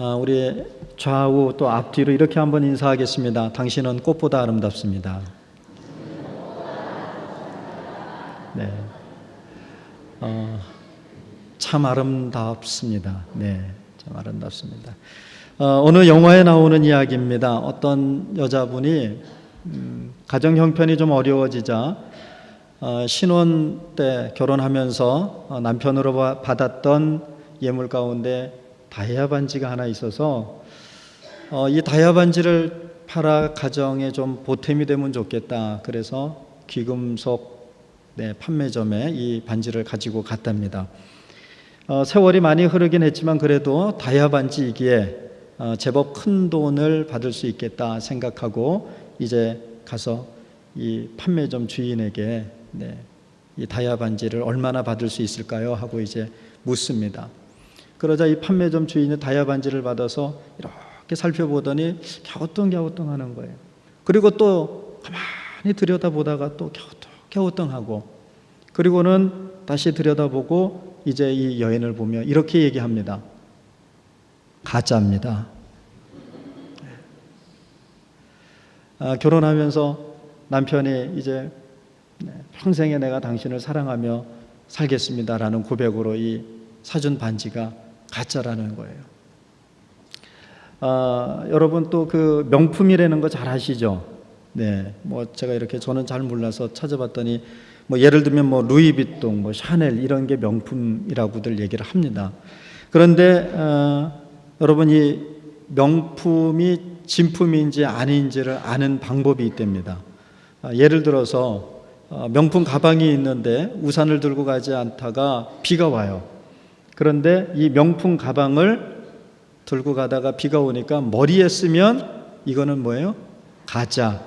아, 우리 좌우 또 앞뒤로 이렇게 한번 인사하겠습니다. 당신은 꽃보다 아름답습니다. 네. 어, 참 아름답습니다. 네, 참 아름답습니다. 어, 어느 영화에 나오는 이야기입니다. 어떤 여자분이 음, 가정 형편이 좀 어려워지자 어, 신혼 때 결혼하면서 어, 남편으로 바- 받았던 예물 가운데 다이아 반지가 하나 있어서 어, 이 다이아 반지를 팔아 가정에 좀 보탬이 되면 좋겠다. 그래서 귀금속 네, 판매점에 이 반지를 가지고 갔답니다. 어, 세월이 많이 흐르긴 했지만 그래도 다이아 반지이기에 어, 제법 큰 돈을 받을 수 있겠다 생각하고 이제 가서 이 판매점 주인에게 네, 이 다이아 반지를 얼마나 받을 수 있을까요? 하고 이제 묻습니다. 그러자 이 판매점 주인이 다이아 반지를 받아서 이렇게 살펴보더니 갸우뚱갸우뚱 하는 거예요. 그리고 또 가만히 들여다보다가 또 갸우뚱갸우뚱 하고 그리고는 다시 들여다보고 이제 이 여인을 보며 이렇게 얘기합니다. 가짜입니다. 아, 결혼하면서 남편이 이제 네, 평생에 내가 당신을 사랑하며 살겠습니다라는 고백으로 이 사준 반지가 가짜라는 거예요. 아, 여러분 또 그 명품이라는 거 잘 아시죠? 네, 뭐 제가 이렇게 저는 잘 몰라서 찾아봤더니 뭐 예를 들면 뭐 루이비통, 뭐 샤넬 이런 게 명품이라고들 얘기를 합니다. 그런데 어, 여러분 이 명품이 진품인지 아닌지를 아는 방법이 있답니다. 아, 예를 들어서 어, 명품 가방이 있는데 우산을 들고 가지 않다가 비가 와요. 그런데 이 명품 가방을 들고 가다가 비가 오니까 머리에 쓰면 이거는 뭐예요? 가짜.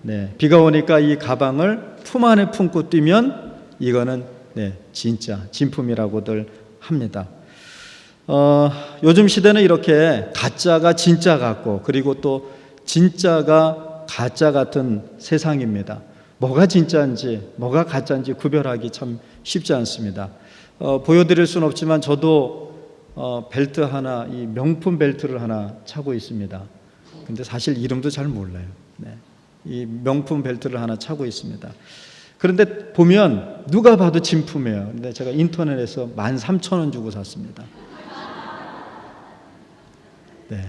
네, 비가 오니까 이 가방을 품 안에 품고 뛰면 이거는 네, 진짜 진품이라고들 합니다. 어, 요즘 시대는 이렇게 가짜가 진짜 같고 그리고 또 진짜가 가짜 같은 세상입니다. 뭐가 진짜인지 뭐가 가짜인지 구별하기 참 쉽지 않습니다. 어, 보여드릴 수는 없지만 저도 어, 벨트 하나 이 명품 벨트를 하나 차고 있습니다. 근데 사실 이름도 잘 몰라요. 네. 이 명품 벨트를 하나 차고 있습니다. 그런데 보면 누가 봐도 진품이에요. 근데 제가 인터넷에서 13,000원 주고 샀습니다. 네.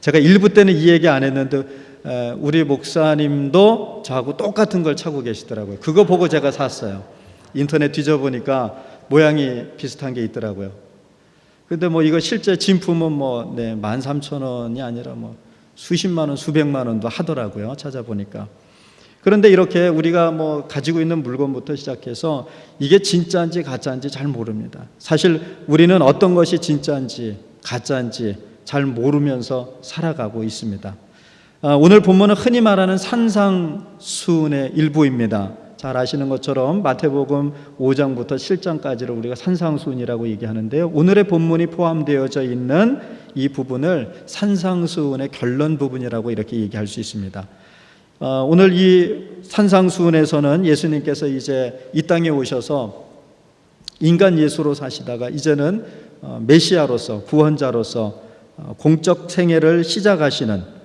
제가 일부 때는 이 얘기 안 했는데 에, 우리 목사님도 저하고 똑같은 걸 차고 계시더라고요. 그거 보고 제가 샀어요. 인터넷 뒤져보니까 모양이 비슷한 게 있더라고요. 근데 뭐 이거 실제 진품은 뭐 네, 13,000원이 아니라 뭐 수십만 원, 수백만 원도 하더라고요. 찾아보니까. 그런데 이렇게 우리가 뭐 가지고 있는 물건부터 시작해서 이게 진짜인지 가짜인지 잘 모릅니다. 사실 우리는 어떤 것이 진짜인지 가짜인지 잘 모르면서 살아가고 있습니다. 아, 오늘 본문은 흔히 말하는 산상수훈의 일부입니다. 잘 아시는 것처럼 마태복음 5장부터 7장까지를 우리가 산상수훈이라고 얘기하는데요. 오늘의 본문이 포함되어져 있는 이 부분을 산상수훈의 결론 부분이라고 이렇게 얘기할 수 있습니다. 어, 오늘 이 산상수훈에서는 예수님께서 이제 이 땅에 오셔서 인간 예수로 사시다가 이제는 어, 메시아로서 구원자로서 어, 공적 생애를 시작하시는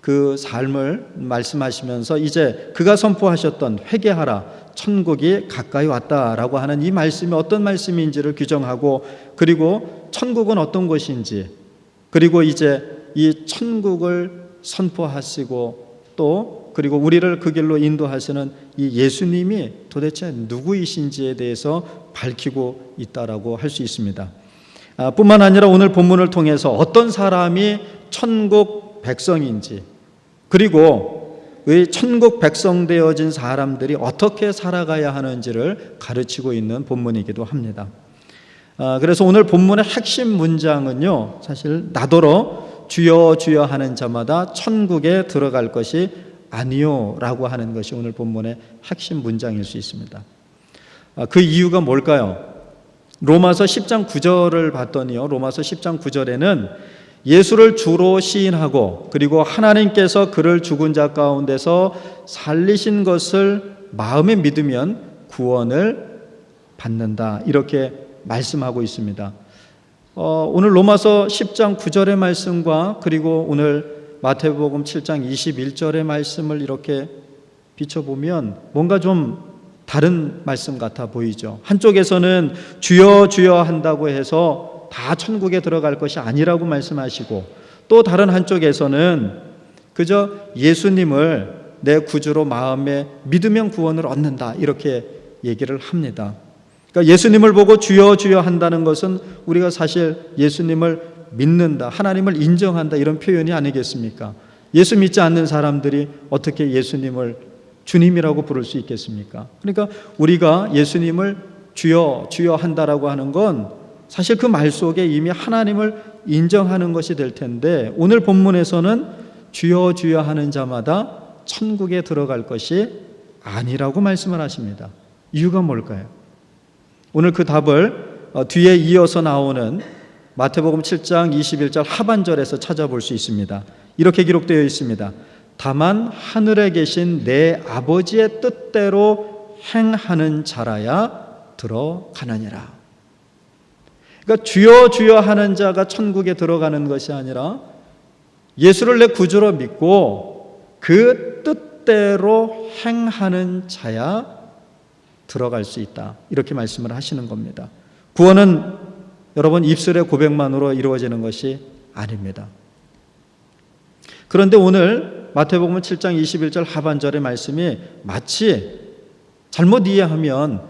그 삶을 말씀하시면서 이제 그가 선포하셨던 회개하라 천국이 가까이 왔다라고 하는 이 말씀이 어떤 말씀인지를 규정하고 그리고 천국은 어떤 곳인지 그리고 이제 이 천국을 선포하시고 또 그리고 우리를 그 길로 인도하시는 이 예수님이 도대체 누구이신지에 대해서 밝히고 있다라고 할 수 있습니다. 아, 뿐만 아니라 오늘 본문을 통해서 어떤 사람이 천국 백성인지 그리고 의 천국 백성 되어진 사람들이 어떻게 살아가야 하는지를 가르치고 있는 본문이기도 합니다. 아, 그래서 오늘 본문의 핵심 문장은요, 사실 나더러 주여 주여 하는 자마다 천국에 들어갈 것이 아니요라고 하는 것이 오늘 본문의 핵심 문장일 수 있습니다. 아, 그 이유가 뭘까요? 로마서 10장 9절을 봤더니요. 로마서 10장 9절에는 예수를 주로 시인하고 그리고 하나님께서 그를 죽은 자 가운데서 살리신 것을 마음에 믿으면 구원을 받는다. 이렇게 말씀하고 있습니다. 어, 오늘 로마서 10장 9절의 말씀과 그리고 오늘 마태복음 7장 21절의 말씀을 이렇게 비춰보면 뭔가 좀 다른 말씀 같아 보이죠. 한쪽에서는 주여 주여 한다고 해서 다 천국에 들어갈 것이 아니라고 말씀하시고 또 다른 한쪽에서는 그저 예수님을 내 구주로 마음에 믿으면 구원을 얻는다 이렇게 얘기를 합니다. 그러니까 예수님을 보고 주여 주여 한다는 것은 우리가 사실 예수님을 믿는다, 하나님을 인정한다 이런 표현이 아니겠습니까? 예수 믿지 않는 사람들이 어떻게 예수님을 주님이라고 부를 수 있겠습니까? 그러니까 우리가 예수님을 주여 주여 한다라고 하는 건 사실 그 말 속에 이미 하나님을 인정하는 것이 될 텐데 오늘 본문에서는 주여 주여 하는 자마다 천국에 들어갈 것이 아니라고 말씀을 하십니다. 이유가 뭘까요? 오늘 그 답을 어, 뒤에 이어서 나오는 마태복음 7장 21절 하반절에서 찾아볼 수 있습니다. 이렇게 기록되어 있습니다. 다만 하늘에 계신 내 아버지의 뜻대로 행하는 자라야 들어가느니라. 그러니까 주여 주여 하는 자가 천국에 들어가는 것이 아니라 예수를 내 구주로 믿고 그 뜻대로 행하는 자야 들어갈 수 있다. 이렇게 말씀을 하시는 겁니다. 구원은 여러분 입술의 고백만으로 이루어지는 것이 아닙니다. 그런데 오늘 마태복음 7장 21절 하반절의 말씀이 마치 잘못 이해하면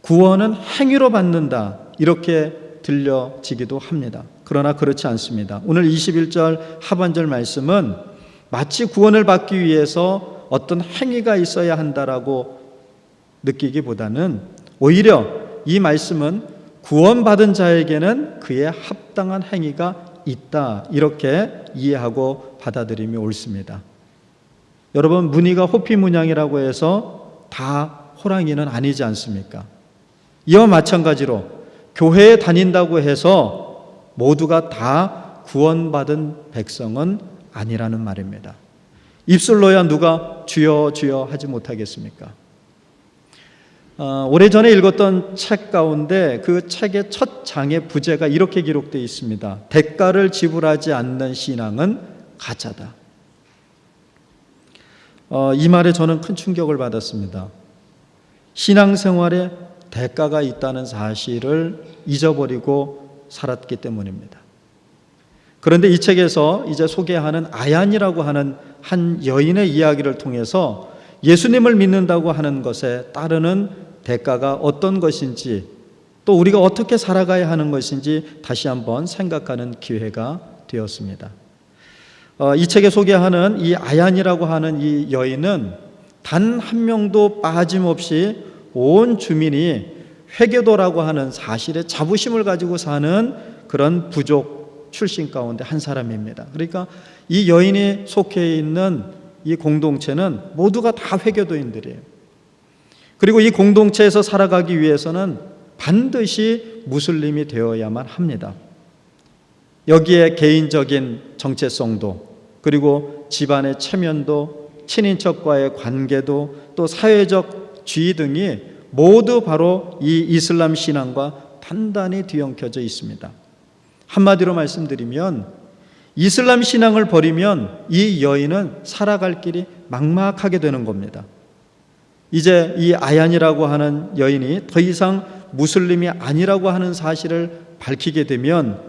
구원은 행위로 받는다. 이렇게 들려지기도 합니다. 그러나 그렇지 않습니다. 오늘 21절 하반절 말씀은 마치 구원을 받기 위해서 어떤 행위가 있어야 한다라고 느끼기보다는 오히려 이 말씀은 구원받은 자에게는 그의 합당한 행위가 있다. 이렇게 이해하고 받아들임이 옳습니다. 여러분, 무늬가 호피 문양이라고 해서 다 호랑이는 아니지 않습니까? 이와 마찬가지로 교회에 다닌다고 해서 모두가 다 구원받은 백성은 아니라는 말입니다. 입술로야 누가 주여 주여 하지 못하겠습니까? 어, 오래전에 읽었던 책 가운데 그 책의 첫 장의 부제가 이렇게 기록되어 있습니다. 대가를 지불하지 않는 신앙은 가짜다. 어, 이 말에 저는 큰 충격을 받았습니다. 신앙생활에 대가가 있다는 사실을 잊어버리고 살았기 때문입니다. 그런데 이 책에서 이제 소개하는 아얀이라고 하는 한 여인의 이야기를 통해서 예수님을 믿는다고 하는 것에 따르는 대가가 어떤 것인지 또 우리가 어떻게 살아가야 하는 것인지 다시 한번 생각하는 기회가 되었습니다. 어, 이 책에 소개하는 이 아얀이라고 하는 이 여인은 단 한 명도 빠짐없이 온 주민이 회계도라고 하는 사실에 자부심을 가지고 사는 그런 부족 출신 가운데 한 사람입니다. 그러니까 이 여인이 속해 있는 이 공동체는 모두가 다 회계도인들이에요. 그리고 이 공동체에서 살아가기 위해서는 반드시 무슬림이 되어야만 합니다. 여기에 개인적인 정체성도 그리고 집안의 체면도 친인척과의 관계도 또 사회적 지위 등이 모두 바로 이 이슬람 신앙과 단단히 뒤엉켜져 있습니다. 한마디로 말씀드리면 이슬람 신앙을 버리면 이 여인은 살아갈 길이 막막하게 되는 겁니다. 이제 이 아얀이라고 하는 여인이 더 이상 무슬림이 아니라고 하는 사실을 밝히게 되면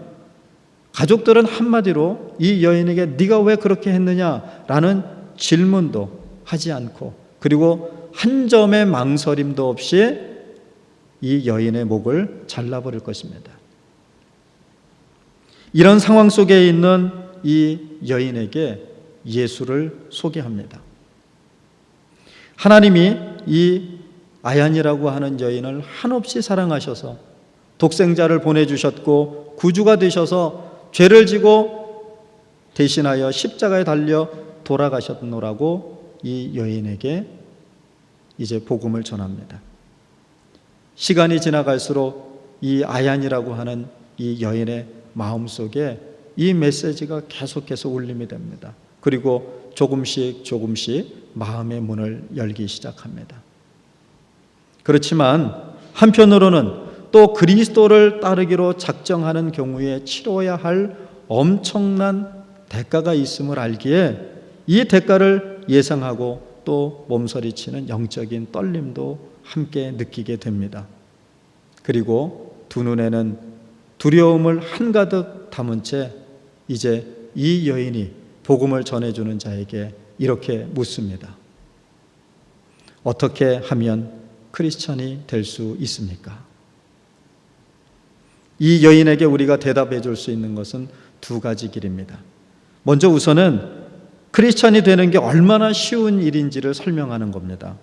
가족들은 한마디로 이 여인에게 네가 왜 그렇게 했느냐라는 질문도 하지 않고 그리고 한 점의 망설임도 없이 이 여인의 목을 잘라버릴 것입니다. 이런 상황 속에 있는 이 여인에게 예수를 소개합니다. 하나님이 이 아얀이라고 하는 여인을 한없이 사랑하셔서 독생자를 보내주셨고 구주가 되셔서 죄를 지고 대신하여 십자가에 달려 돌아가셨노라고 이 여인에게 이제 복음을 전합니다. 시간이 지나갈수록 이 아얀이라고 하는 이 여인의 마음 속에 이 메시지가 계속해서 울림이 됩니다. 그리고 조금씩 조금씩 마음의 문을 열기 시작합니다. 그렇지만 한편으로는 또 그리스도를 따르기로 작정하는 경우에 치러야 할 엄청난 대가가 있음을 알기에 이 대가를 예상하고 또 몸서리치는 영적인 떨림도 함께 느끼게 됩니다. 그리고 두 눈에는 두려움을 한가득 담은 채 이제 이 여인이 복음을 전해주는 자에게 이렇게 묻습니다. 어떻게 하면 크리스천이 될 수 있습니까? 이 여인에게 우리가 대답해 줄 수 있는 것은 두 가지 길입니다. 먼저 우선은 크리스천이 되는 게 얼마나 쉬운 일인지를 설명하는 겁니다.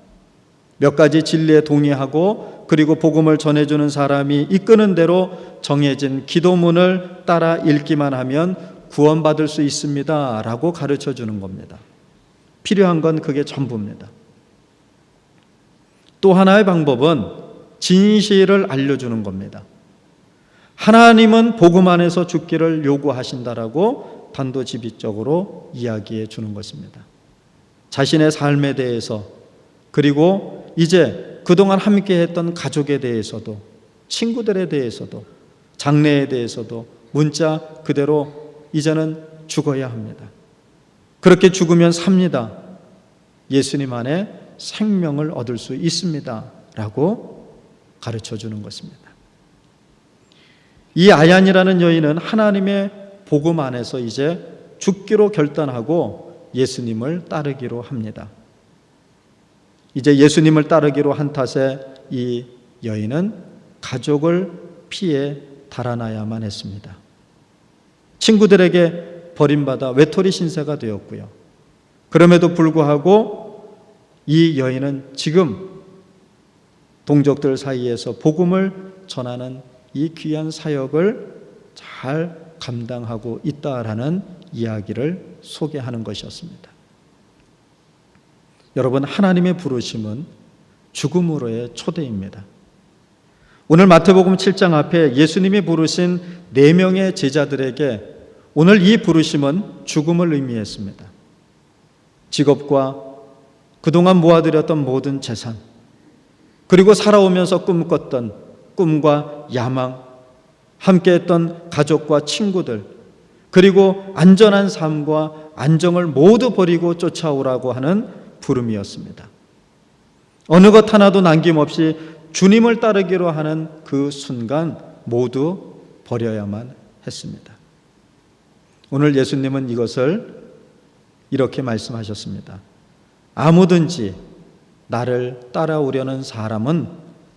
몇 가지 진리에 동의하고 그리고 복음을 전해주는 사람이 이끄는 대로 정해진 기도문을 따라 읽기만 하면 구원받을 수 있습니다. 라고 가르쳐 주는 겁니다. 필요한 건 그게 전부입니다. 또 하나의 방법은 진실을 알려주는 겁니다. 하나님은 복음 안에서 죽기를 요구하신다라고 단도직입적으로 이야기해 주는 것입니다. 자신의 삶에 대해서 그리고 이제 그동안 함께 했던 가족에 대해서도 친구들에 대해서도 장래에 대해서도 문자 그대로 이제는 죽어야 합니다. 그렇게 죽으면 삽니다. 예수님 안에 생명을 얻을 수 있습니다. 라고 가르쳐 주는 것입니다. 이 아얀이라는 여인은 하나님의 복음 안에서 이제 죽기로 결단하고 예수님을 따르기로 합니다. 이제 예수님을 따르기로 한 탓에 이 여인은 가족을 피해 달아나야만 했습니다. 친구들에게 버림받아 외톨이 신세가 되었고요. 그럼에도 불구하고 이 여인은 지금 동족들 사이에서 복음을 전하는 이 귀한 사역을 잘 감당하고 있다라는 이야기를 소개하는 것이었습니다. 여러분, 하나님의 부르심은 죽음으로의 초대입니다. 오늘 마태복음 7장 앞에 예수님이 부르신 네 명의 제자들에게 오늘 이 부르심은 죽음을 의미했습니다. 직업과 그동안 모아들였던 모든 재산, 그리고 살아오면서 꿈꿨던 꿈과 야망, 함께 했던 가족과 친구들, 그리고 안전한 삶과 안정을 모두 버리고 쫓아오라고 하는 부름이었습니다. 어느 것 하나도 남김없이 주님을 따르기로 하는 그 순간 모두 버려야만 했습니다. 오늘 예수님은 이것을 이렇게 말씀하셨습니다. 아무든지 나를 따라오려는 사람은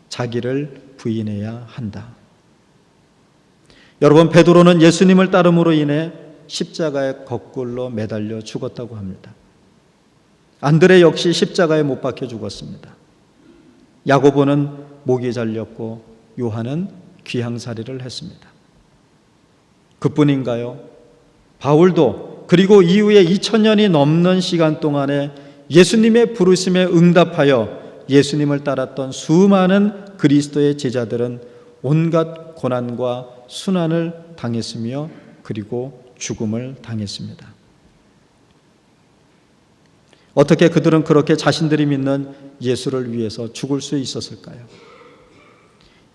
자기를 부인해야 한다. 여러분 베드로는 예수님을 따름으로 인해 십자가에 거꾸로 매달려 죽었다고 합니다. 안드레 역시 십자가에 못 박혀 죽었습니다. 야고보는 목이 잘렸고 요한은 귀향살이를 했습니다. 그뿐인가요? 바울도 그리고 이후에 2000년이 넘는 시간 동안에 예수님의 부르심에 응답하여 예수님을 따랐던 수많은 그리스도의 제자들은 온갖 고난과 순환을 당했으며 그리고 죽음을 당했습니다. 어떻게 그들은 그렇게 자신들이 믿는 예수를 위해서 죽을 수 있었을까요?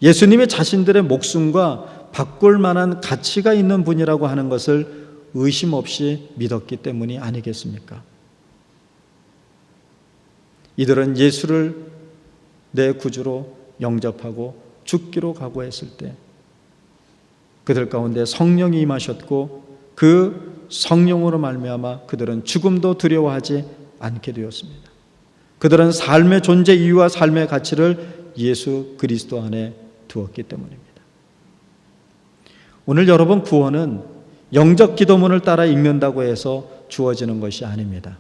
예수님이 자신들의 목숨과 바꿀 만한 가치가 있는 분이라고 하는 것을 의심 없이 믿었기 때문이 아니겠습니까? 이들은 예수를 내 구주로 영접하고 죽기로 각오했을 때 그들 가운데 성령이 임하셨고 그 성령으로 말미암아 그들은 죽음도 두려워하지 않게 되었습니다. 그들은 삶의 존재 이유와 삶의 가치를 예수 그리스도 안에 두었기 때문입니다. 오늘 여러분 구원은 영적 기도문을 따라 읽는다고 해서 주어지는 것이 아닙니다.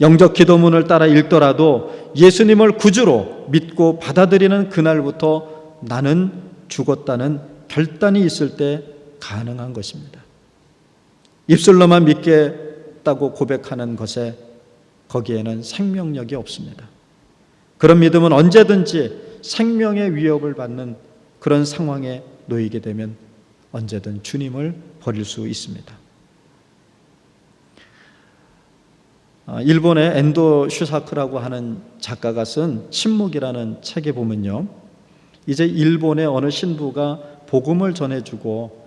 영적 기도문을 따라 읽더라도 예수님을 구주로 믿고 받아들이는 그날부터 나는 죽었다는 결단이 있을 때 가능한 것입니다. 입술로만 믿겠다고 고백하는 것에 거기에는 생명력이 없습니다. 그런 믿음은 언제든지 생명의 위협을 받는 그런 상황에 놓이게 되면 언제든 주님을 버릴 수 있습니다. 아, 일본의 엔도 슈사크라고 하는 작가가 쓴 침묵이라는 책에 보면요. 이제 일본의 어느 신부가 복음을 전해주고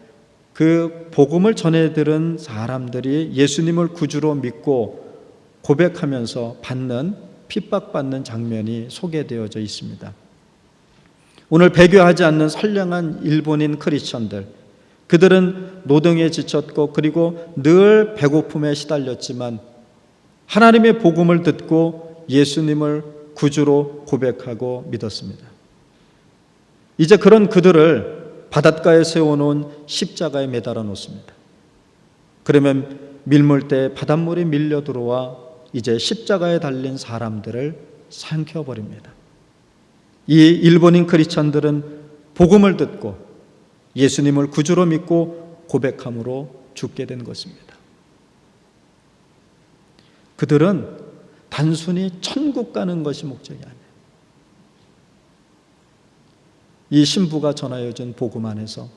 그 복음을 전해 들은 사람들이 예수님을 구주로 믿고 고백하면서 받는 핍박받는 장면이 소개되어져 있습니다. 오늘 배교하지 않는 선량한 일본인 크리스천들 그들은 노동에 지쳤고 그리고 늘 배고픔에 시달렸지만 하나님의 복음을 듣고 예수님을 구주로 고백하고 믿었습니다. 이제 그런 그들을 바닷가에 세워놓은 십자가에 매달아 놓습니다. 그러면 밀물때 바닷물이 밀려 들어와 이제 십자가에 달린 사람들을 삼켜버립니다. 이 일본인 크리스천들은 복음을 듣고 예수님을 구주로 믿고 고백함으로 죽게 된 것입니다. 그들은 단순히 천국 가는 것이 목적이 아니에요. 이 신부가 전하여 준 복음 안에서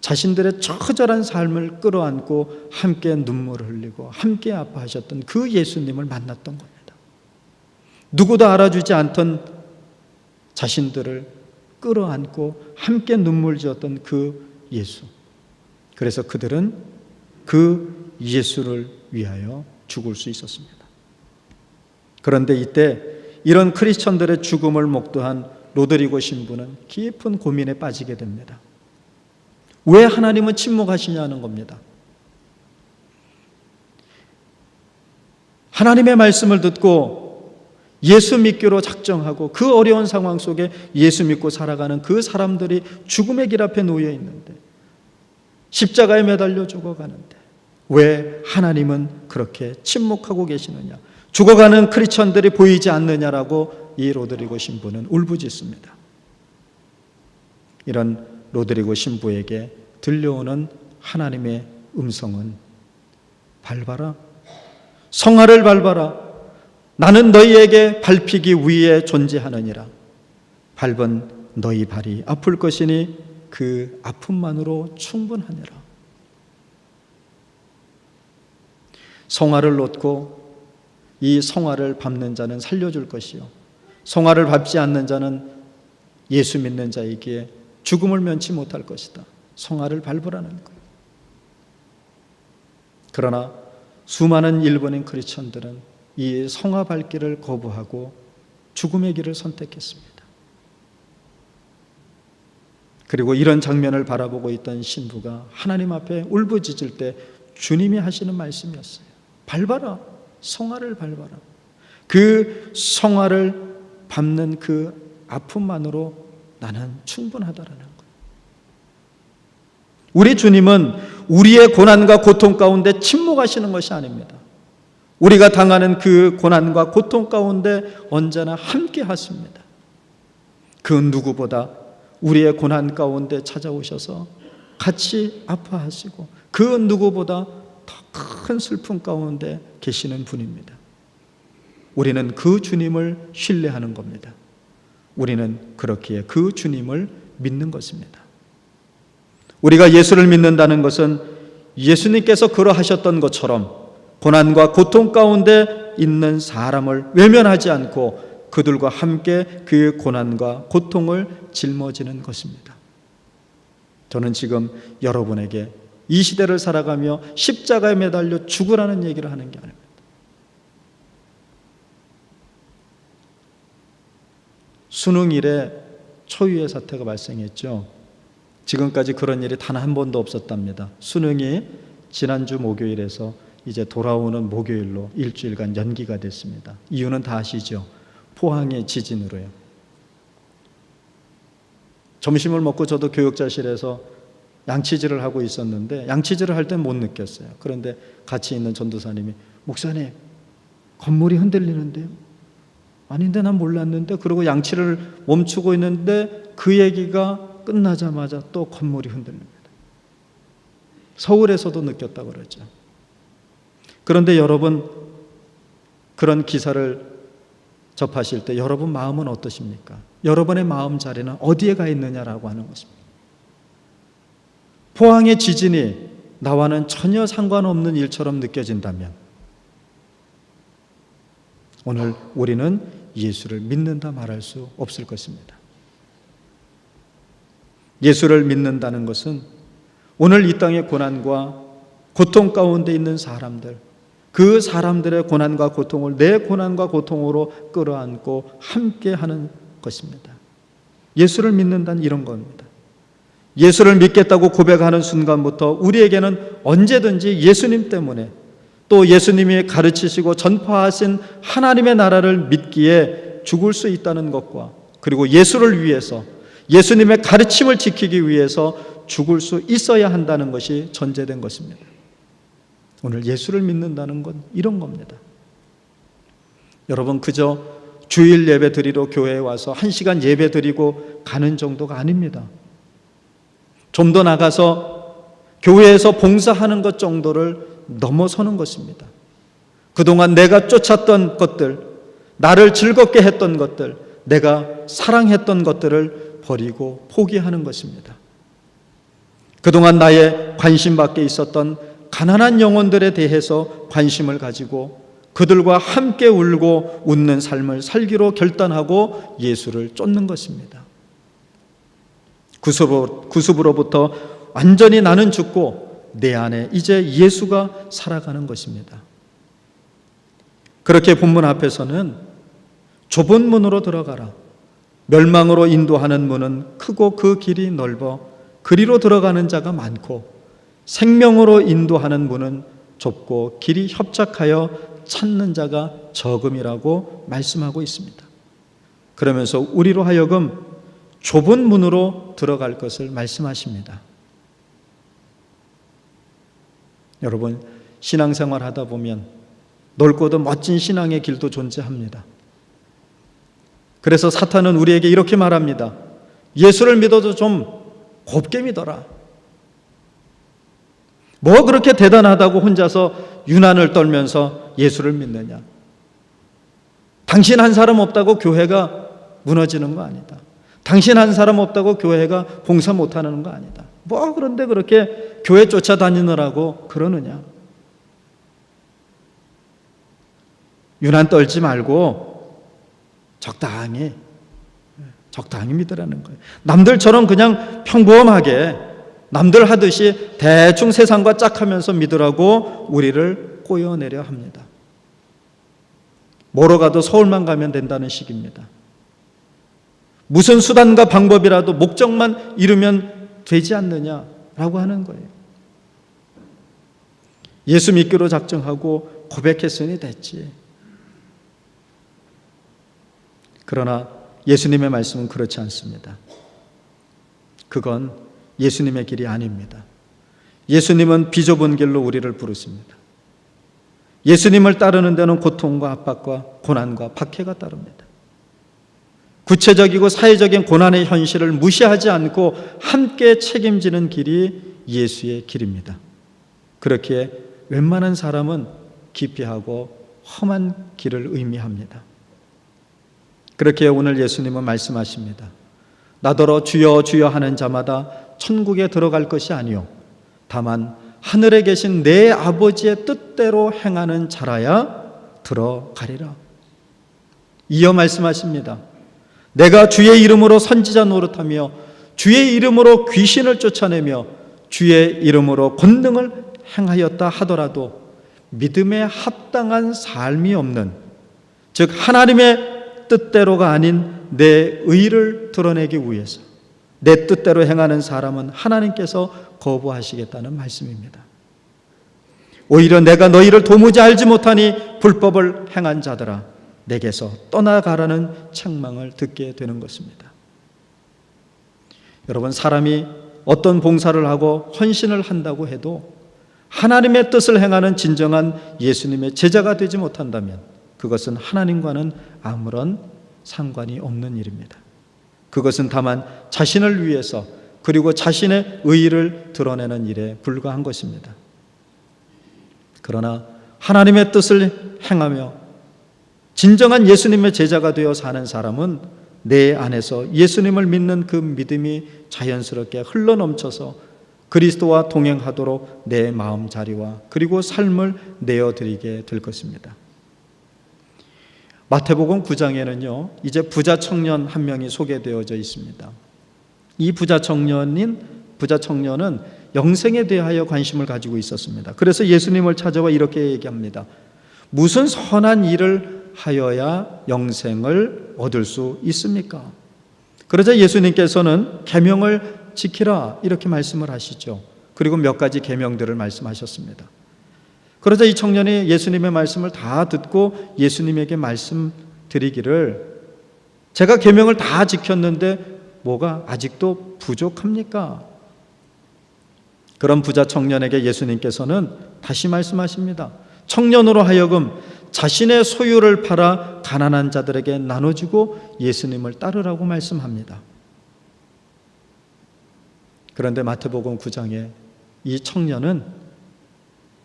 자신들의 처절한 삶을 끌어안고 함께 눈물을 흘리고 함께 아파하셨던 그 예수님을 만났던 겁니다. 누구도 알아주지 않던 자신들을 끌어안고 함께 눈물 지었던 그 예수. 그래서 그들은 그 예수를 위하여 죽을 수 있었습니다. 그런데 이때 이런 크리스천들의 죽음을 목도한 로드리고 신부는 깊은 고민에 빠지게 됩니다. 왜 하나님은 침묵하시냐는 겁니다. 하나님의 말씀을 듣고 예수 믿기로 작정하고 그 어려운 상황 속에 예수 믿고 살아가는 그 사람들이 죽음의 길 앞에 놓여 있는데 십자가에 매달려 죽어가는데 왜 하나님은 그렇게 침묵하고 계시느냐? 죽어가는 크리스천들이 보이지 않느냐라고 이 로드리고 신부는 울부짖습니다. 이런 로드리고 신부에게 들려오는 하나님의 음성은 밟아라. 성화를 밟아라. 나는 너희에게 밟히기 위해 존재하느니라. 밟은 너희 발이 아플 것이니 그 아픔만으로 충분하니라. 성화를 놓고 이 성화를 밟는 자는 살려줄 것이요. 성화를 밟지 않는 자는 예수 믿는 자에게 죽음을 면치 못할 것이다. 성화를 밟으라는 거예요. 그러나 수많은 일본인 크리스천들은 이 성화 밟기를 거부하고 죽음의 길을 선택했습니다. 그리고 이런 장면을 바라보고 있던 신부가 하나님 앞에 울부짖을 때 주님이 하시는 말씀이었어요. 밟아라. 성화를 밟아라. 그 성화를 밟는 그 아픔만으로 나는 충분하다라는. 우리 주님은 우리의 고난과 고통 가운데 침묵하시는 것이 아닙니다. 우리가 당하는 그 고난과 고통 가운데 언제나 함께 하십니다. 그 누구보다 우리의 고난 가운데 찾아오셔서 같이 아파하시고 그 누구보다 더 큰 슬픔 가운데 계시는 분입니다. 우리는 그 주님을 신뢰하는 겁니다. 우리는 그렇기에 그 주님을 믿는 것입니다. 우리가 예수를 믿는다는 것은 예수님께서 그러하셨던 것처럼 고난과 고통 가운데 있는 사람을 외면하지 않고 그들과 함께 그 고난과 고통을 짊어지는 것입니다. 저는 지금 여러분에게 이 시대를 살아가며 십자가에 매달려 죽으라는 얘기를 하는 게 아닙니다. 수능 일에 초유의 사태가 발생했죠. 지금까지 그런 일이 단 한 번도 없었답니다. 수능이 지난주 목요일에서 이제 돌아오는 목요일로 일주일간 연기가 됐습니다. 이유는 다 아시죠? 포항의 지진으로요. 점심을 먹고 저도 교육자실에서 양치질을 하고 있었는데 양치질을 할 땐 못 느꼈어요. 그런데 같이 있는 전도사님이 목사님 건물이 흔들리는데요. 아닌데 난 몰랐는데 그리고 양치를 멈추고 있는데 그 얘기가 끝나자마자 또 건물이 흔들립니다. 서울에서도 느꼈다고 그러죠. 그런데 여러분 그런 기사를 접하실 때 여러분 마음은 어떠십니까? 여러분의 마음 자리는 어디에 가 있느냐라고 하는 것입니다. 포항의 지진이 나와는 전혀 상관없는 일처럼 느껴진다면 오늘 우리는 예수를 믿는다 말할 수 없을 것입니다. 예수를 믿는다는 것은 오늘 이 땅의 고난과 고통 가운데 있는 사람들, 그 사람들의 고난과 고통을 내 고난과 고통으로 끌어안고 함께 하는 것입니다. 예수를 믿는다는 이런 겁니다. 예수를 믿겠다고 고백하는 순간부터 우리에게는 언제든지 예수님 때문에 또 예수님이 가르치시고 전파하신 하나님의 나라를 믿기에 죽을 수 있다는 것과 그리고 예수를 위해서 예수님의 가르침을 지키기 위해서 죽을 수 있어야 한다는 것이 전제된 것입니다. 오늘 예수를 믿는다는 건 이런 겁니다. 여러분 그저 주일 예배 드리러 교회에 와서 한 시간 예배 드리고 가는 정도가 아닙니다. 좀 더 나가서 교회에서 봉사하는 것 정도를 넘어서는 것입니다. 그동안 내가 쫓았던 것들, 나를 즐겁게 했던 것들, 내가 사랑했던 것들을 버리고 포기하는 것입니다. 그동안 나의 관심 밖에 있었던 가난한 영혼들에 대해서 관심을 가지고 그들과 함께 울고 웃는 삶을 살기로 결단하고 예수를 쫓는 것입니다. 구습으로, 구습으로부터 완전히 나는 죽고 내 안에 이제 예수가 살아가는 것입니다. 그렇게 본문 앞에서는 좁은 문으로 들어가라. 멸망으로 인도하는 문은 크고 그 길이 넓어 그리로 들어가는 자가 많고 생명으로 인도하는 문은 좁고 길이 협착하여 찾는 자가 적음이라고 말씀하고 있습니다. 그러면서 우리로 하여금 좁은 문으로 들어갈 것을 말씀하십니다. 여러분, 신앙생활 하다 보면 넓고도 멋진 신앙의 길도 존재합니다. 그래서 사탄은 우리에게 이렇게 말합니다. 예수를 믿어도 좀 곱게 믿어라. 뭐 그렇게 대단하다고 혼자서 유난을 떨면서 예수를 믿느냐? 당신 한 사람 없다고 교회가 무너지는 거 아니다. 당신 한 사람 없다고 교회가 봉사 못하는 거 아니다. 뭐 그런데 그렇게 교회 쫓아다니느라고 그러느냐? 유난 떨지 말고 적당히 적당히 믿으라는 거예요. 남들처럼 그냥 평범하게 남들 하듯이 대충 세상과 짝하면서 믿으라고 우리를 꼬여내려 합니다. 뭐로 가도 서울만 가면 된다는 식입니다. 무슨 수단과 방법이라도 목적만 이루면 되지 않느냐라고 하는 거예요. 예수 믿기로 작정하고 고백했으니 됐지. 그러나 예수님의 말씀은 그렇지 않습니다. 그건 예수님의 길이 아닙니다. 예수님은 비좁은 길로 우리를 부르십니다. 예수님을 따르는 데는 고통과 압박과 고난과 박해가 따릅니다. 구체적이고 사회적인 고난의 현실을 무시하지 않고 함께 책임지는 길이 예수의 길입니다. 그렇기에 웬만한 사람은 기피하고 험한 길을 의미합니다. 그렇게 오늘 예수님은 말씀하십니다. 나더러 주여 주여 하는 자마다 천국에 들어갈 것이 아니요 다만 하늘에 계신 내 아버지의 뜻대로 행하는 자라야 들어가리라. 이어 말씀하십니다. 내가 주의 이름으로 선지자 노릇하며 주의 이름으로 귀신을 쫓아내며 주의 이름으로 권능을 행하였다 하더라도 믿음에 합당한 삶이 없는 즉 하나님의 뜻대로가 아닌 내 의를 드러내기 위해서 내 뜻대로 행하는 사람은 하나님께서 거부하시겠다는 말씀입니다. 오히려 내가 너희를 도무지 알지 못하니 불법을 행한 자들아 내게서 떠나가라는 책망을 듣게 되는 것입니다. 여러분 사람이 어떤 봉사를 하고 헌신을 한다고 해도 하나님의 뜻을 행하는 진정한 예수님의 제자가 되지 못한다면 그것은 하나님과는 아무런 상관이 없는 일입니다. 그것은 다만 자신을 위해서 그리고 자신의 의의를 드러내는 일에 불과한 것입니다. 그러나 하나님의 뜻을 행하며 진정한 예수님의 제자가 되어 사는 사람은 내 안에서 예수님을 믿는 그 믿음이 자연스럽게 흘러 넘쳐서 그리스도와 동행하도록 내 마음 자리와 그리고 삶을 내어드리게 될 것입니다. 마태복음 9장에는요, 이제 부자 청년 한 명이 소개되어져 있습니다. 이 부자 청년인 부자 청년은 영생에 대하여 관심을 가지고 있었습니다. 그래서 예수님을 찾아와 이렇게 얘기합니다. 무슨 선한 일을 하여야 영생을 얻을 수 있습니까? 그러자 예수님께서는 계명을 지키라 이렇게 말씀을 하시죠. 그리고 몇 가지 계명들을 말씀하셨습니다. 그러자 이 청년이 예수님의 말씀을 다 듣고 예수님에게 말씀드리기를 제가 계명을 다 지켰는데 뭐가 아직도 부족합니까? 그런 부자 청년에게 예수님께서는 다시 말씀하십니다. 청년으로 하여금 자신의 소유를 팔아 가난한 자들에게 나눠주고 예수님을 따르라고 말씀합니다. 그런데 마태복음 9장에 이 청년은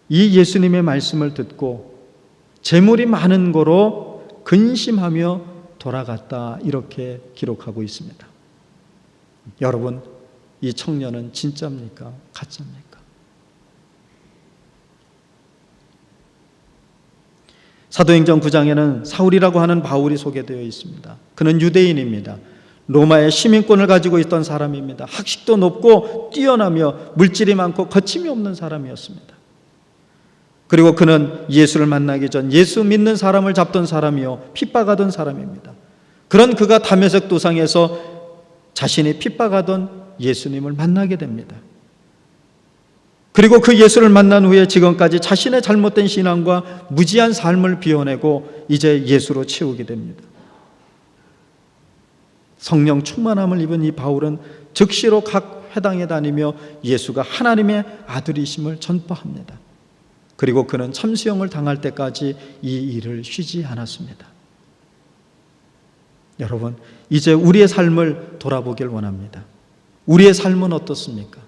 이 예수님의 말씀을 듣고 재물이 많은 거로 근심하며 돌아갔다 이렇게 기록하고 있습니다. 여러분, 이 청년은 진짜입니까? 가짜입니까? 사도행전 9장에는 사울이라고 하는 바울이 소개되어 있습니다. 그는 유대인입니다. 로마의 시민권을 가지고 있던 사람입니다. 학식도 높고 뛰어나며 물질이 많고 거침이 없는 사람이었습니다. 그리고 그는 예수를 만나기 전 예수 믿는 사람을 잡던 사람이요 핍박하던 사람입니다. 그런 그가 담에색 도상에서 자신이 핍박하던 예수님을 만나게 됩니다. 그리고 그 예수를 만난 후에 지금까지 자신의 잘못된 신앙과 무지한 삶을 비워내고 이제 예수로 채우게 됩니다. 성령 충만함을 입은 이 바울은 즉시로 각 회당에 다니며 예수가 하나님의 아들이심을 전파합니다. 그리고 그는 참수형을 당할 때까지 이 일을 쉬지 않았습니다. 여러분, 이제 우리의 삶을 돌아보길 원합니다. 우리의 삶은 어떻습니까?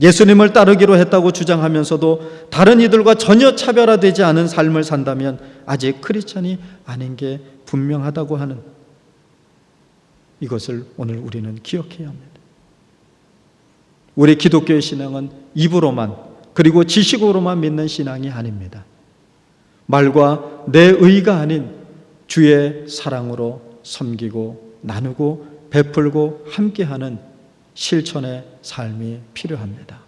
예수님을 따르기로 했다고 주장하면서도 다른 이들과 전혀 차별화되지 않은 삶을 산다면 아직 크리스천이 아닌 게 분명하다고 하는 이것을 오늘 우리는 기억해야 합니다. 우리 기독교의 신앙은 입으로만 그리고 지식으로만 믿는 신앙이 아닙니다. 말과 내 의가 아닌 주의 사랑으로 섬기고 나누고 베풀고 함께하는 실천의 삶이 필요합니다.